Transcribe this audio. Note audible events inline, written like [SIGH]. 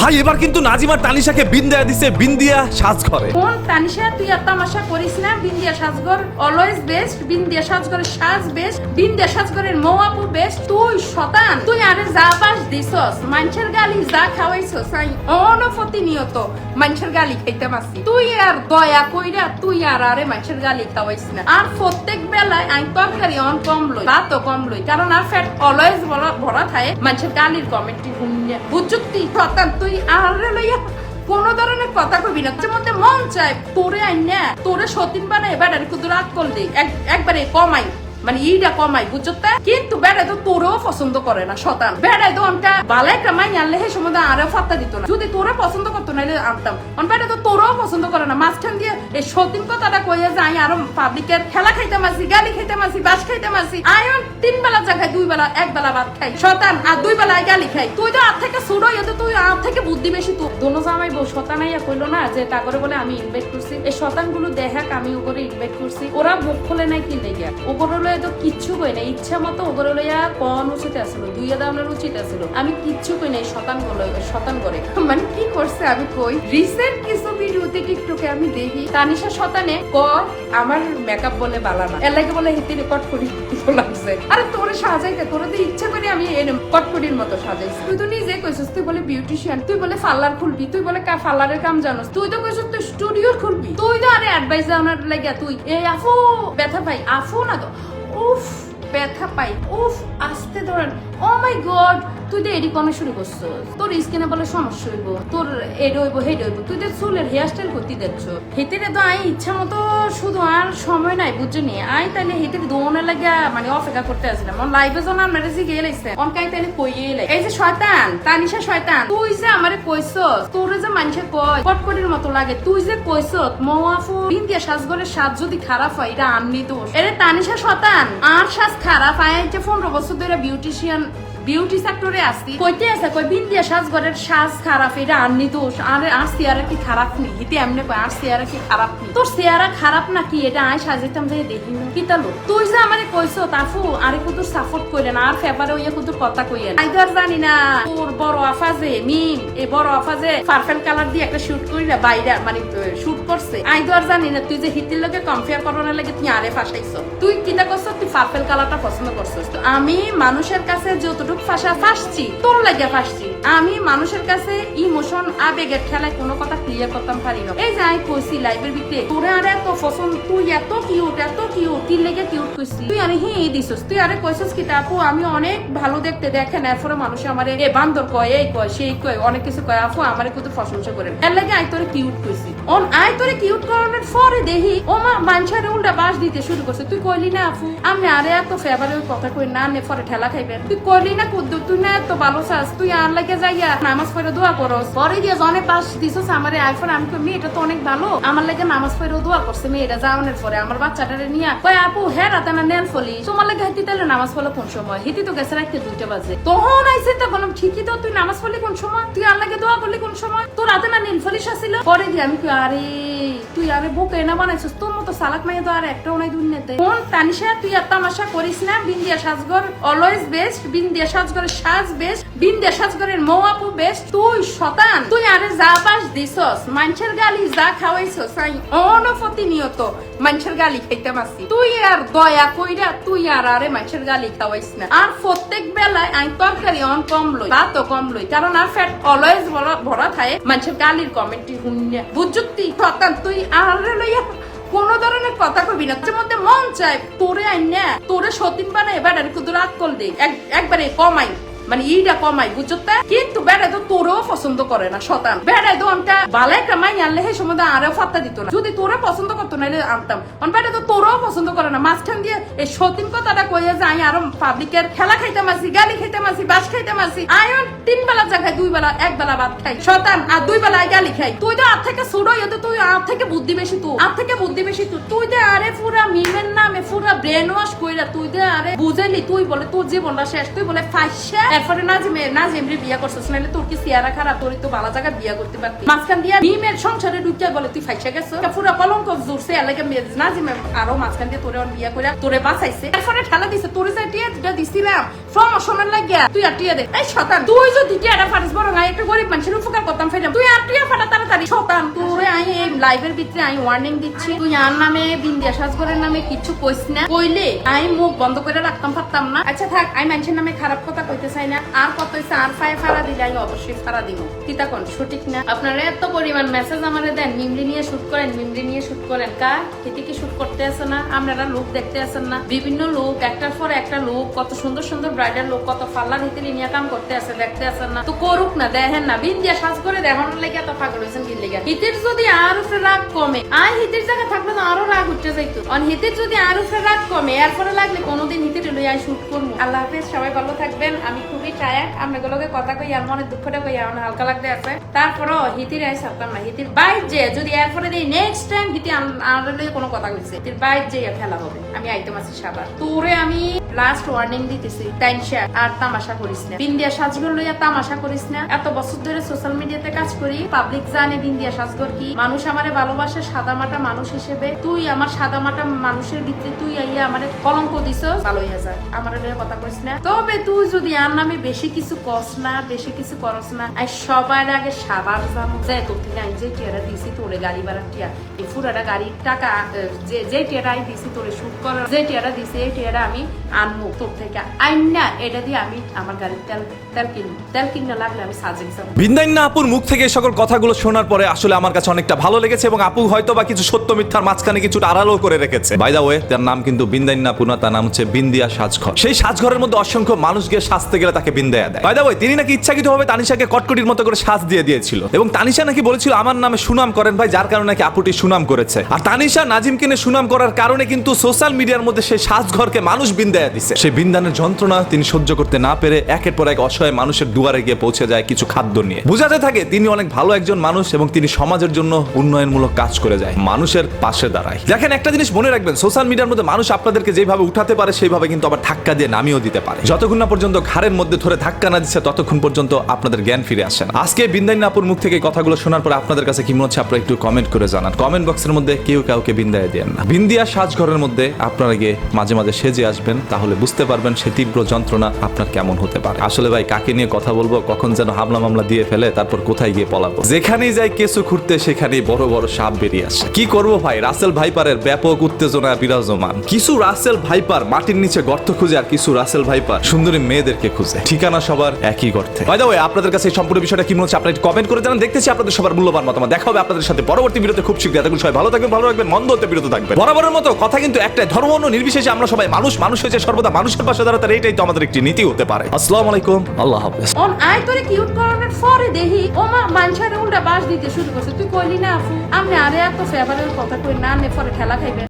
ভাই, এবার কিন্তু নাজিমার তানিশাকে বিন্দিয়া দিছে বিন্দিয়া সাজ ঘরে কোন তানিশা, তুই আর তামাশা করিস না বিন্দিয়া সাজগর অলওয়েজ বেস্ট বিন্দিয়া সাজগরের সাজ বেস্ট বিন্দিয়া সাজগরের মৌয়াপু বেস্ট তুই শতান, তুই আরে যা পাস দিছস মানুষের গালি যা খাওয়াইছস আই অনপ্রতিনিয়ত মানুষের গালি খাইতে মাসি তুই আর দয়া কইরা, তুই আর আরে মানুষের গালি খাওয়াইস না। আর প্রত্যেক বেলায় আই তরকারি অন কম লই ভাতও কম লই। কারণ আর ফ্যাট অলওয়েজ ভরা থাকে মানুষের গালির কমেন্টটি বুঝছুক তুই শতান, তুই আরে লইয়া কোন ধরনের কথা কবি না। তোর মধ্যে মন চায়, তোরে আইন না, তোরে সতীন বানাই এবার আর কুদুরাত করলি একবারে কমাই। মানে ইটা কমাই, বুঝছ কিন্তু বেড়াই তো তোরেও পছন্দ করে না, শতান। বেড়াই তো আমটা ভালো একটা মাই আনলে হে সময় আরও ফাত্তা দিত না। যদি তোরে পছন্দ করতো নাহলে আনতাম। অন বেড়াই তো তোরেও পছন্দ করে না। মাঝখান দিয়ে এই সতীন কথাটা কইয়া যে আই আরও পাবলিকের খেলা খাইতে মাসি গালি খাইতে মাসি বাস খাইতে মাসি আয়ন তিন বেলা জায়গায় দুই বেলা, এক বেলা ভাত খাই। শতান, আর দুই বেলায় গালি খাই। তুই তো আর থেকে শুরু হইতে তুই আর থেকে বুদ্ধি বেশি তুই দোনো জামাই বউ শতানাইয়া কইলো না যে তা করে বলে আমি ইনভাইট করছি। এই শতানগুলো দেখাক আমি ওপরে ইনভাইট করছি। ওরা মুখ খোলে নাই কি লেগে? ওপরে লয়ে তো কিচ্ছু কই না ইচ্ছা মতো ওপরে লইয়া কন উচিত আসলো দুই দামের উচিত আসলো। আমি কিচ্ছু কই নাই, শতান শতান করে [LAUGHS] মানে কি করছে আমি কই? রিসেন্ট কিছু ভিডিওতে টিকটকে আমি দেখি, তানিশা শতানে ক আমার মেকআপ বলে বালানা এর লাগে বলে হিতে রেকর্ড করি লাগছে আরে তোরে সাজাইতে, তোরে তো ইচ্ছা করে আমি কটকটির মতো সাজাইছি। তুই তো নিজে কইছিস, তুই বলে বিউটিশিয়ান তুই বলে পার্লার খুলবি, তুই বলে কা পার্লারের কাম জানোস, তুই তো কইছিস তুই স্টুডিও খুলবি। তুই তো আরে অ্যাডভাইস জানার লাগিয়া তুই। এই আফু, ব্যথা পাই, আফু না তো। উফ ব্যথা পাই উফ আসতে ধরেন ও মাই গড তুই তো এডি কমে শুরু করছিস তোর স্কিনে বলে সমস্যা হইব, তোর এড হইব, হেড হইব, তুই তো চুলের হেয়ার স্টাইল করতে দেখছ। হেতেরে তো আই ইচ্ছা মতো শুধু আর সময় নাই, বুঝছনি? আই তাইলে হেতের দোনে লাগা মানে অপেক্ষা করতে আসলাম অন লাইভে যখন আমরা জি গেলাইছে অন কাই তাইলে কইয়ে এলাই এই যে শয়তান, তানিশা শয়তান, তুই যে আমারে কইছস, তোরে যে মানুষে কয়, কটকটির মতো লাগে, তুই যে কইছস মৌয়াফু বিন্দিয়া সাজগরের সাজ যদি খারাপ হয়, এটা আমনি দোষ। এরে তানিশা শতান আর সাজ খারাপ আয় যে পনেরো বছর ধরে বিউটিশিয়ান বিউটি সেক্টরে আসছি। কইতে আছে কই বিন্দিয়া সাজগরের সাজ খারাপ, এটা আননি দোষ আর আর কি খারাপ নি হিতে এমনি কই আর কি খারাপ নি তোর চেয়ারা খারাপ নাকি? এটা আয় সাজাইতাম যে, দেখি না। কি তালো? তুই যে আমারে কইছো, তাফু, আরে কুতুর সাপোর্ট কইলেন, আর ফেবারে ওইয়া কুতুর কথা কইলেন আই তো জানি না, তোর বড় আফাজে মিম এই বড় আফাজে পারফেল কালার দিয়ে একটা শুট কইরা বাইরে মানে শুট করছে। আই তো জানি না, তুই যে হিতির লগে কম্পেয়ার করানোর লাগে তুই আরে ফাঁসাইছ তুই কিটা করছ তুই পারফেল কালারটা পছন্দ করছিস? তো আমি মানুষের কাছে যতটুকু ফাঁসা ফাঁসছি তোর লাগিয়া ফাঁসছি। আমি মানুষের কাছে ইমোশন আবেগের খেলায় কোনো কথা ক্লিয়ার করতাম পারি না। এই যে আমি কইছি লাইভের ভিতরে, তোরে আরে এত পছন্দ, তুই এত কিউট এত কিউট কি লেগে কিউট কইছি তুই আরে হি দিছস, তুই আরে কইছস কি আপু, আমি অনেক ভালো দেখতে দেখেন, এরপরে মানুষ আমারে, এ বান্দর কয়, এই কয়, সেই কয়, অনেক কিছু কয়, আপু, আমারে কত প্রশংসা করেন। এর লাগে আই তোরে কিউট কইছি। অন আই তোরে কিউট করানোর পরে দেখি, ও মা, মানুষের উল্টা বাস দিতে শুরু করছে। তুই কইলি না আপু, আমি আরে এত ফেভারের কথা কই, না নে, পরে ঠেলা খাইবেন। তুই কইলি না কুদ্দু তুই না এত ভালো চাস, তুই আর লাগে যাইয়া নামাজ পড়ে দোয়া করস। পরে দিয়ে জনে পাস দিছস, আমার আইফোন আমি কই মেয়েটা তো অনেক ভালো। আমার লাগে নামাজ পড়ে দোয়া করছে, মেয়েটা যাওয়ানোর পরে। আমার বাচ্চাটারে নিয়ে কই, আপু হ্যাঁ রাতে না নেল ফলি? তোমার লাগে হেঁটি তাহলে নামাজ পড়ল কোন সময়? হেঁটি তো গেছে রাখতে দুইটা বাজে। তখন আইসে তো বললাম, ঠিকই তো, তুই নামাজ পড়লি কোন সময়? তুই লাগে দোয়া করলি কোন সময়? তোর রাতে না নেন ফলিস আসিল পরে দিয়ে আমি আরে তুই আরে বুকে না বানাইছিস? তোর মতো সালাক মাইয়া তো আর একটাও নাই দুনিয়াতে। কোন তানিশা, তুই আর তামাশা করিস না। বিন্দিয়া সাজগর অলওয়েজ বেস্ট বিন্দিয়া সাজগরের সাজ বেস্ট বিন্দিয়া সাজগরের মৌয়াপু বেস্ট তুই শতান, তুই আরে যা পাস দিছস। মানুষের গালি যা খাওয়াইছস আই অনপ্রতিনিয়ত মানুষের গালি খাইতে পারছি তুই আর দয়া কইরা তুই আর আরে মানুষের গালি খাওয়াইস না। আর প্রত্যেক বেলায় আমি তরকারি অন কম লই, ভাতও কম লই, কারণ আর ফ্যাট অলওয়েজ ভরা থাকে। মানুষের গালির কমেন্টটি শুনিয়া বুঝুক্তি শতান তুই আরে লইয়া কোনো ধরনের কথা কবি না। তোর মধ্যে মন চায়, তোরে আইন না, তোরে সতীন বানাই এবার কুদুর রাগ কল দে এক- একবারে কমাই। মানে ইটা কমাই বুঝতে কিন্তু বেড়াই তো তোরেও পছন্দ করে না, শতান। বেড়াই তো আমটা ভালো একটা মাই আনলে হে সময় আরও ফাত্তা দিত না। যদি তোরে পছন্দ করতো না আনতাম। অন বেড়াই তো তোরেও পছন্দ করে না। মাঝখান দিয়ে এই সতীন কথাটা কইয়া যে আমি আরও পাবলিকের খেলা খাইতে মাসি গালি খাইতে মাসি বাস খাইতে মাসি আয়ন তিন বেলা জায়গায় দুই বেলা, এক বেলা ভাত খাই। শতান, আর দুই বেলায় গালি খাই। তুই তো আর থেকে ছোট হইতে তুই আর থেকে বুদ্ধি বেশি তুই আর থেকে বুদ্ধি বেশি তুই তুই দে আরে পুরা মিমের নামে পুরা ব্রেন ওয়াশ কইরা তুই দে আরে বুঝাইলি, তুই বলে তোর জীবনটা শেষ। তুই বলে ফাইসা এরপরে যে নাজিমরে বিয়া করছিস, নাহলে তোর কি সিয়ারা খারাপ? তোর তো বালা জায়গা বিয়া করতে পারতি। মাঝখান দিয়া নিমের সংসারে ঢুকিয়া বলে, তুই ফাইসা গেছো? পুরা কলঙ্ক জোরছে এলাকা নাজিমে আরও মাঝখান দিয়ে তোরে বিয়া করে তোরে বাঁচাইছে। এরপরে ঠেলা দিছে, তোরে যে টিয়া দিছিলাম আচ্ছা কত হইছে, আর ফাড়া দিলে আমি অবশ্যই ফাড়া দিব। সঠিক না? আপনারা এত পরিমাণ মেসেজ দেন নিয়ে শুট করেন নিয়ে শুট করেন। কার খেতে কি শুট করতে না? আপনারা লোক দেখতে আসেন না। বিভিন্ন লোক, একটার পর একটা লোক, কত সুন্দর সুন্দর ব্রাইডাল লোক কত ফাল্লার হিতে নিয়ে কাম করতে আসে দেখতে আসেন না। তো করুক না, দেখেন না, বিন দিয়া সাজ করে দেখানোর লেগে এত পাগল হয়েছেন লেগে। হিতের যদি আর উপরে রাগ কমে আই হিতের জায়গা থাকলে তো আরও রাগ উঠতে যাইতো। অন হিতের যদি আর উপরে রাগ কমে, এরপরে লাগলে কোনোদিন হিতের লই আই শুট করব। আল্লাহ হাফেজ, সবাই ভালো থাকবেন, আমি খুবই টায়ার্ড আপনাগুলোকে কথা কই আর মনে দুঃখটা কই আমার হালকা লাগতে আছে। তারপরও হিতির আই সারতাম না, হিতির বাইর যে যদি এরপরে দিই নেক্সট টাইম হিতি আমার কোনো কথা কইছে। হিতির বাইর যে ফেলা হবে। আমি আইতে মাসি সাবার। তোরে আমি লাস্ট ওয়ার্নিং দিতেছি টাইনশা আর তামাশা করিস না। বিন্দিয়া সাজগর লইয়া তামাশা করিস না। এত বছর ধরে সোশ্যাল মিডিয়াতে কাজ করি পাবলিক জানে বিন্দিয়া সাজগর কি। মানুষ আমারে ভালোবাসে সাদা মাটা মানুষ হিসেবে। তুই আমার সাদা মাটা মানুষের ভিতরে তুই আইয়া আমারে কলঙ্ক দিছ ভালো হইয়া যায় আমার লইয়া কথা কইস না। তবে তুই যদি আর নামে বেশি কিছু কস না, বেশি কিছু করস না আর সবার আগে সাবার যাব যে তোর থেকে আমি যে টিয়ারা দিছি তোরে গাড়ি ভাড়া টিয়া, এই ফুরাটা গাড়ির টাকা যে যে টিয়ারা আমি দিছি তোরে শুট করার, যে টিয়ারা দিছি, এই টিয়ারা আমি আনব তোর থেকে আইন না এটা দিয়ে আমি আমার গাড়ির তেল বিন্দাইন্না আপুর মুখ থেকে সকল কথাগুলো শোনার পরে আসলে আমার কাছে অনেকটা ভালো লেগেছে এবং আপু হয়তো বা কিছু সত্য মিথ্যার মাঝখানে কিছুটা আড়ালও করে রেখেছে। বাই দা ওয়ে তার নাম কিন্তু বিন্দাইন্না আপু না তার নাম হচ্ছে বিন্দিয়া সাজঘর। সেই সাজঘরের মধ্যে অসংখ্য মানুষ গিয়ে সাজতে গেলে তাকে বিন্দায়া দেয়। বাই দা ওয়ে তিনি নাকি ইচ্ছাকৃতভাবে তানিশাকে কটকটির মতো করে সাজ দিয়ে দিয়েছিল। এবং তানিশা নাকি বলেছিল, আমার নামে সুনাম করেন ভাই, যার কারণে নাকি আপুটি সুনাম করেছে। আর তানিশা নাজিমকে নিয়ে সুনাম করার কারণে কিন্তু সোশ্যাল মিডিয়ার মধ্যে সেই সাজঘরকে মানুষ বিন্দায়া দিছে। সেই বিন্দানের যন্ত্রণা তিনি সহ্য করতে না পেরে একের পর এক অসহায় মানুষের দুয়ারে গিয়ে পৌঁছে যায় কিছু খাদ্য নিয়ে। বুঝাতে থাকে তিনি অনেক ভালো একজন মানুষ এবং তিনি সমাজের জন্য উন্নয়নমূলক কাজ করে যায়। মানুষের পাশে দাঁড়ায়। দেখেন, একটা জিনিস মনে রাখবেন, সোশ্যাল মিডিয়ার মধ্যে মানুষ আপনাদেরকে যেভাবে উঠাতে পারে, সেইভাবে কিন্তু আবার ধাক্কা দিয়ে নামিয়েও দিতে পারে। যতক্ষণ না পর্যন্ত ঘাড়ের মধ্যে ধরে ধাক্কা না দিচ্ছে, ততক্ষণ পর্যন্ত আপনাদের জ্ঞান ফিরে আসে না। আজকে বিন্দাইন আপুর মুখ থেকে কথাগুলো শোনার পর আপনাদের কাছে কি মনে হচ্ছে, আপনারা একটু কমেন্ট করে জানান। কমেন্ট বক্সের মধ্যে কেউ কাউকে বিন্দায় দেন না। বিন্দিয়া সাজঘরের মধ্যে আপনারা গিয়ে মাঝে মাঝে সেজে আসবেন, তাহলে বুঝতে পারবেন সে তীব্র যন্ত্রণা আপনার কেমন হতে পারে। আসলে ভাই কাকে নিয়ে কথা বলব, কখন যেন হামলা মামলা দিয়ে ফেলে, তারপর কোথায় গিয়ে পলাবো। যেখানেই যাই কেসু খুঁড়তে, সেখানেই বড় বড় সাপ বেরিয়ে আসে। কি করব ভাই? রাসেল ভাইপারের ব্যাপক উত্তেজনা বিরাজমান। কিছু রাসেল ভাইপার মাটির নিচে গর্ত খুঁজে, আর কিছু রাসেল ভাইপার সুন্দরী মেয়েদেরকে খুঁজে। ঠিকানা সবার একই গর্তে। বাই আপনাদের কাছে সম্পূর্ণ বিষয়টা কি মনে হচ্ছে? আপনারা কমেন্ট করে জানান। দেখতেছি আপনাদের সবার মূল্যবান মতামত। দেখা হবে আপনাদের সাথে পরবর্তী ভিডিওতে। খুব শীঘ্রই। এতক্ষণ সবাই ভালো থাকবেন, ভালো রাখবেন, মন্দ হতে বিরত থাকবেন। বরাবরের মতো কথা কিন্তু একটাই। ধর্ম নির্বিশেষে আমরা সবাই মানুষ। মানুষ হয়েছে সর্বদা। মানুষের পাশে দাঁড়াতে এটাই তো আমাদের একটি নীতি হতে পারে। আসসালামু আলাইকুম। আল্লাহ হাফেজ। অন আই তোরে কিউট করানোর পরে দেখি, ও মা মানছারে উল্টা বাস দিতে শুরু করছে। তুই কইলি না আপু আমি আরে এত ফেভারের কথা কই না নে পরে ঠেলা খাইবে